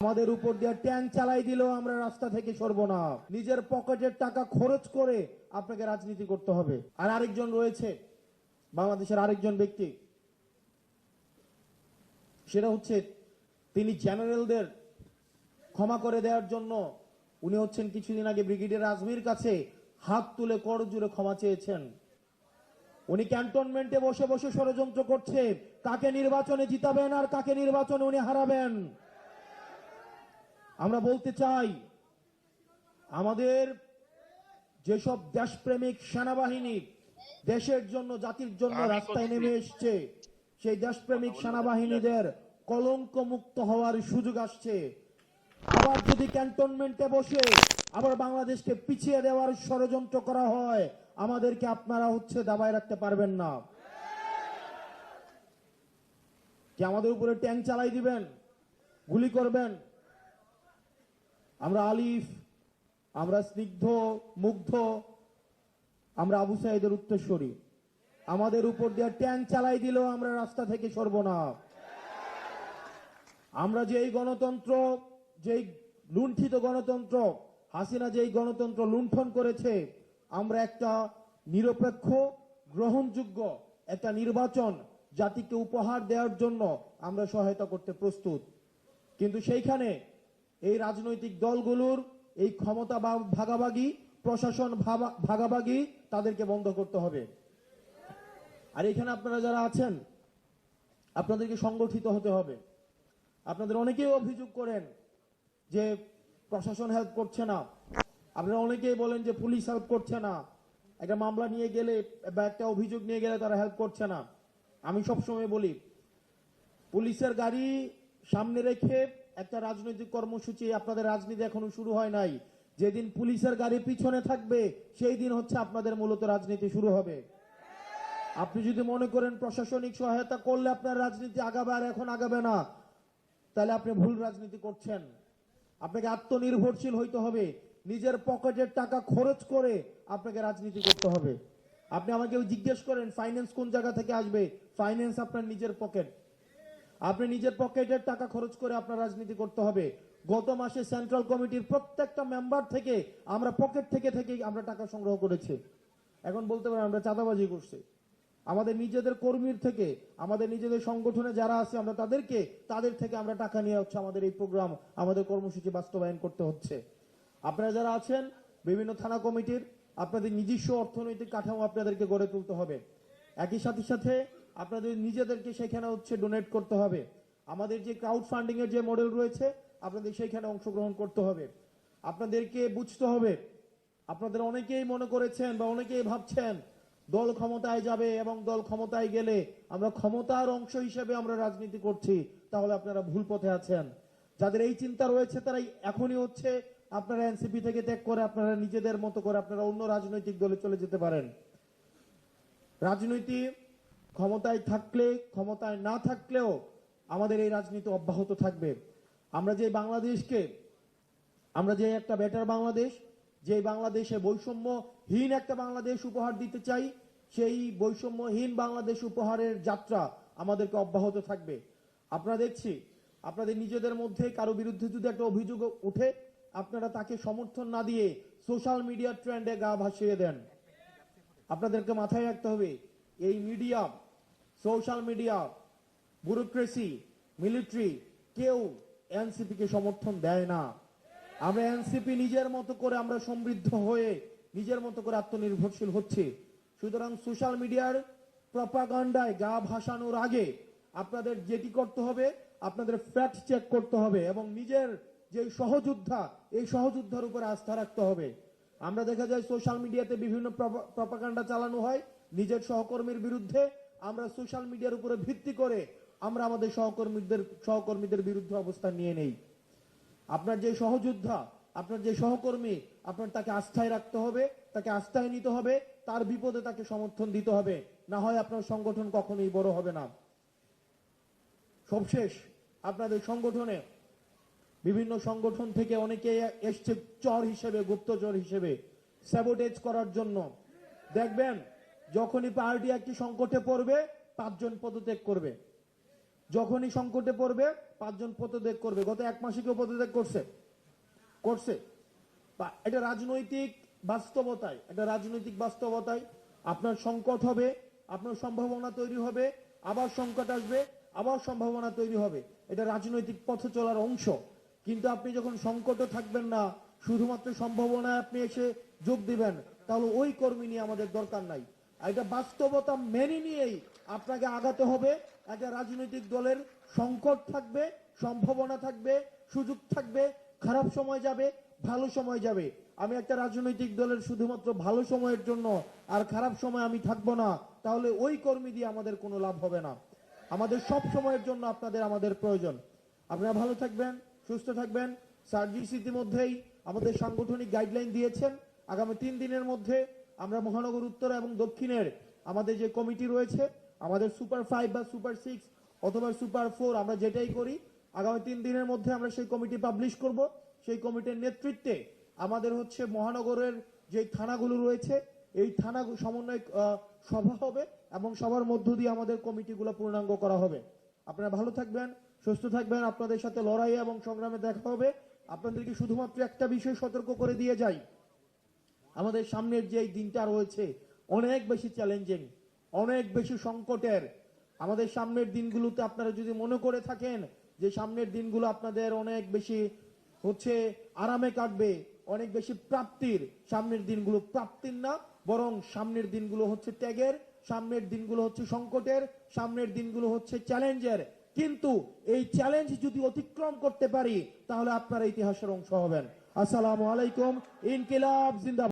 আমাদের উপর দিয়ে ট্যাঙ্ক চালাই দিলেও আমরা রাস্তা থেকে সরবো না। নিজের পকেটের টাকা খরচ করে আপনাকে রাজনীতি করতে হবে। আর আরেকজন রয়েছে, বাংলাদেশের আরেকজন ব্যক্তি। সেটা হচ্ছে তিনি জেনারেলদের ক্ষমা করে দেওয়ার জন্য উনি হচ্ছেন কিছুদিন আগে ব্রিগেডিয়ার আজমির কাছে হাত তুলে কর জুড়ে ক্ষমা চেয়েছেন। উনি ক্যান্টনমেন্টে বসে বসে ষড়যন্ত্র করছে, কাকে নির্বাচনে জিতাবেন আর কাকে নির্বাচনে উনি হারাবেন। আমরা বলতে চাই আমাদের যেসব দেশপ্রেমিক সেনাবাহিনী দেশের জন্য জাতির জন্য রাস্তায় নেমে এসছে সেই দেশপ্রেমিক সেনাবাহিনীদের কলঙ্ক মুক্ত হওয়ার সুযোগ আসছে। আবার যদি ক্যান্টনমেন্টে বসে আবার বাংলাদেশকে পিছিয়ে দেওয়ার ষড়যন্ত্র করা হয় আমাদেরকে আপনারা হচ্ছে দাবায় রাখতে পারবেন না। কি আমাদের উপরে ট্যাঙ্ক চালাই দিবেন? গুলি করবেন? আমরা আলিফ, আমরা স্নিগ্ধ, মুগ্ধ, আমরা আবু সাইদের উত্তরস্বরী। আমাদের উপর দিয়ে ট্যাঙ্ক চালাই দিলেও আমরা রাস্তা থেকে সরব না। আমরা যেই গণতন্ত্র, যেই লুণ্ঠিত গণতন্ত্র, হাসিনা যেই গণতন্ত্র লুণ্ঠন করেছে, আমরা একটা নিরপেক্ষ, গ্রহণযোগ্য একটা নির্বাচন জাতিকে উপহার দেওয়ার জন্য আমরা সহায়তা করতে প্রস্তুত। কিন্তু সেইখানে এই রাজনৈতিক দলগুলোর এই ক্ষমতা ভাগাভাগি, প্রশাসন ভাগাভাগি তাদেরকে বন্ধ করতে হবে। আর এখানে আপনারা যারা আছেন, আপনাদেরকে সংগঠিত হতে হবে। আপনাদের অনেকেই অভিযোগ করেন যে প্রশাসন হেল্প করছে না। আপনারা অনেকেই বলেন যে পুলিশ হেল্প করছে না। একটা মামলা নিয়ে গেলে বা একটা অভিযোগ নিয়ে গেলে তারা হেল্প করছে না। আমি সবসময় বলি, পুলিশের গাড়ি সামনে রেখে একটা রাজনৈতিক কর্মসূচি আপনাদের রাজনীতি এখনও শুরু হয় নাই। যেদিন পুলিশের গাড়ি পিছনে থাকবে, সেই দিন হচ্ছে আপনাদের মূলত রাজনীতি শুরু হবে। আপনি যদি মনে করেন প্রশাসনিক সহায়তা করলে আপনার রাজনীতি আগাবে আর এখন আগাবে না, তাহলে আপনি ভুল রাজনীতি করছেন। আপনাকে আত্মনির্ভরশীল হইতে হবে। নিজের পকেটের টাকা খরচ করে আপনাকে রাজনীতি করতে হবে। আপনি আমাকে জিজ্ঞেস করেন, ফাইন্যান্স কোন জায়গা থেকে আসবে? ফাইন্যান্স আপনার নিজের পকেট। আপনি নিজের পকেটের টাকা খরচ করে আপনার রাজনীতি করতে হবে। গত মাসে সেন্ট্রাল কমিটির প্রত্যেকটা মেম্বার থেকে আমরা পকেট থেকে থেকে আমরা টাকা সংগ্রহ করেছি। এখন বলতে পারেন আমরা চাঁদাবাজি করছি। আমাদের নিজেদের কর্মীর থেকে, আমাদের নিজেদের সংগঠনে যারা আছে আমরা তাদেরকে, তাদের থেকে আমরা টাকা নিয়ে হচ্ছে আমাদের এই প্রোগ্রাম, আমাদের কর্মসূচি বাস্তবায়ন করতে হচ্ছে। আপনারা যারা আছেন, বিভিন্ন থানা কমিটির, আপনাদের নিজস্ব অর্থনৈতিক কাঠামো আপনাদেরকে গড়ে তুলতে হবে। একই সাথে সাথে আপনাদের নিজেদেরকে সেখানে হচ্ছে ডোনেট করতে হবে। আমাদের যে ক্রাউড ফান্ডিং এর যে মডেল রয়েছে, আপনাদের সেইখানে অংশগ্রহণ করতে হবে। আপনাদেরকে বুঝতে হবে, আপনাদের অনেকেই মনে করেছেন বা অনেকেই ভাবছেন, দল ক্ষমতায় যাবে এবং দল ক্ষমতায় গেলে আমরা ক্ষমতার অংশ হিসেবে আমরা রাজনীতি করছি, তাহলে আপনারা ভুল পথে আছেন। যাদের এই চিন্তা রয়েছে তারা এখনই হচ্ছে আপনারা এনসিপি থেকে ত্যাগ করে আপনারা নিজেদের মতো করে আপনারা অন্য রাজনৈতিক দলে চলে যেতে পারেন। রাজনীতি ক্ষমতায় থাকলে, ক্ষমতায় না থাকলেও আমাদের এই রাজনীতি অব্যাহত থাকবে। আমরা যে বাংলাদেশকে, আমরা যে একটা বেটার বাংলাদেশ, যে বাংলাদেশে বৈষম্যহীন একটা বাংলাদেশ উপহার দিতে চাই, সেই বৈষম্যহীন বাংলাদেশ উপহারের যাত্রা আমাদেরকে অব্যাহত থাকবে। আপনারা দেখছি, আপনাদের নিজেদের মধ্যে কারও বিরুদ্ধে যদি একটা অভিযোগ উঠে আপনারা তাকে সমর্থন না দিয়ে সোশ্যাল মিডিয়ার ট্রেন্ডে গা ভাসিয়ে দেন। আপনাদেরকে মাথায় রাখতে হবে, এই media social media, bureaucracy, military কেউ এনসিপি কে সমর্থন দেয় না। আমরা এনসিপি নিজের মতো করে আমরা সমৃদ্ধ হয়ে নিজের মতো করে আত্মনির্ভরশীল হচ্ছে। সুতরাং সোশ্যাল মিডিয়ার প্রপাগান্ডায় গা ভাসানোর আগে আপনাদের যেটি করতে হবে, আপনাদের ফ্যাক্ট চেক করতে হবে এবং নিজের যে সহযোদ্ধা, এই সহযোদ্ধার উপরে আস্থা রাখতে হবে। আমরা দেখা যায় সোশ্যাল মিডিয়াতে বিভিন্ন প্রপাগান্ডা চালানো হয় নিজের সহকর্মীর বিরুদ্ধে আমরা সোশ্যাল মিডিয়ার উপরে ভিত্তি করে আমরা আমাদের সহকর্মীদের সহকর্মীদের বিরুদ্ধে অবস্থান নিয়ে নেই। আপনার যে সহযোদ্ধা, আপনার যে সহকর্মী, আপনার তাকে আস্থায় রাখতে হবে, তাকে আস্থায় নিতে হবে, তার বিপদে তাকে সমর্থন দিতে হবে। না হয় আপনার সংগঠন কখনোই বড় হবে না। সবশেষ, আপনাদের সংগঠনে বিভিন্ন সংগঠন থেকে অনেকে এসছে চর হিসেবে, গুপ্তচর হিসেবে স্যাবোটেজ করার জন্য। দেখবেন যখনই পার্টি একটি সংকটে পড়বে, পাঁচজন পদত্যাগ করবে। যখনই সংকটে পড়বে, পাঁচজন পদত্যাগ করবে। গত এক মাসে কেউ পদত্যাগ করছে? করছে। এটা রাজনৈতিক বাস্তবতায়, এটা রাজনৈতিক বাস্তবতায় আপনার সংকট হবে, আপনার সম্ভাবনা তৈরি হবে, আবার সংকট আসবে, আবার সম্ভাবনা তৈরি হবে। এটা রাজনৈতিক পথ চলার অংশ। কিন্তু আপনি যখন সংকটে থাকবেন না, শুধুমাত্র সম্ভাবনায় আপনি এসে যোগ দিবেন, তাহলে ওই কর্মী নিয়ে আমাদের দরকার নাই। এটা বাস্তবতা মেনে নিয়েই আপনাকে আগাতে হবে। একটা রাজনৈতিক দলের সংকট থাকবে, সম্ভাবনা থাকবে, সুযোগ থাকবে, খারাপ সময় যাবে, ভালো সময় যাবে। আমি একটা রাজনৈতিক দলের শুধুমাত্র ভালো সময়ের জন্য আর খারাপ সময় আমি থাকব না, তাহলে ওই কর্মী দিয়ে আমাদের কোনো লাভ হবে না। আমাদের সব সময়ের জন্য আপনাদের আমাদের প্রয়োজন। আপনারা ভালো থাকবেন, সুস্থ থাকবেন। সার্জিস ইতিমধ্যেই আমাদের সাংগঠনিক গাইডলাইন দিয়েছেন। আগামী তিন দিনের মধ্যে আমরা মহানগর উত্তর এবং দক্ষিণের আমাদের যে কমিটি রয়েছে, আমাদের সুপার ফাইভ বা সুপার সিক্স অথবা সুপার ফোর আমরা যেটাই করি, আগামী তিন দিনের মধ্যে আমরা সেই কমিটি পাবলিশ করব। সেই কমিটির নেতৃত্বে আমাদের হচ্ছে মহানগরের যে থানাগুলো রয়েছে, এই থানা সমন্বয় সভা হবে এবং সবার মধ্য দিয়ে আমাদের কমিটিগুলো পূর্ণাঙ্গ করা হবে। আপনারা ভালো থাকবেন, সুস্থ থাকবেন, আপনাদের সাথে লড়াই এবং সংগ্রামে দেখা হবে। আপনাদেরকে শুধুমাত্র একটা বিষয় সতর্ক করে দিয়ে যাই। আমাদের সামনের যে দিনটা রয়েছে, অনেক বেশি চ্যালেঞ্জিং অনেক বেশি সংকটের। আমাদের সামনের দিনগুলোতে আপনারা যদি মনে করে থাকেন যে সামনের দিনগুলো আপনাদের অনেক বেশি হচ্ছে আরামে কাটবে, অনেক বেশি প্রাপ্তির, সামনের দিনগুলো প্রাপ্তির না, বরং সামনের দিনগুলো হচ্ছে ত্যাগের, সামনের দিনগুলো হচ্ছে সংকটের, সামনের দিনগুলো হচ্ছে চ্যালেঞ্জের কিন্তু এই চ্যালেঞ্জ যদি অতিক্রম করতে পারি, তাহলে আপনারা ইতিহাসের অংশ হবেন। আসসালামু আলাইকুম, ইনকিলাব, জিন্দাবাদ।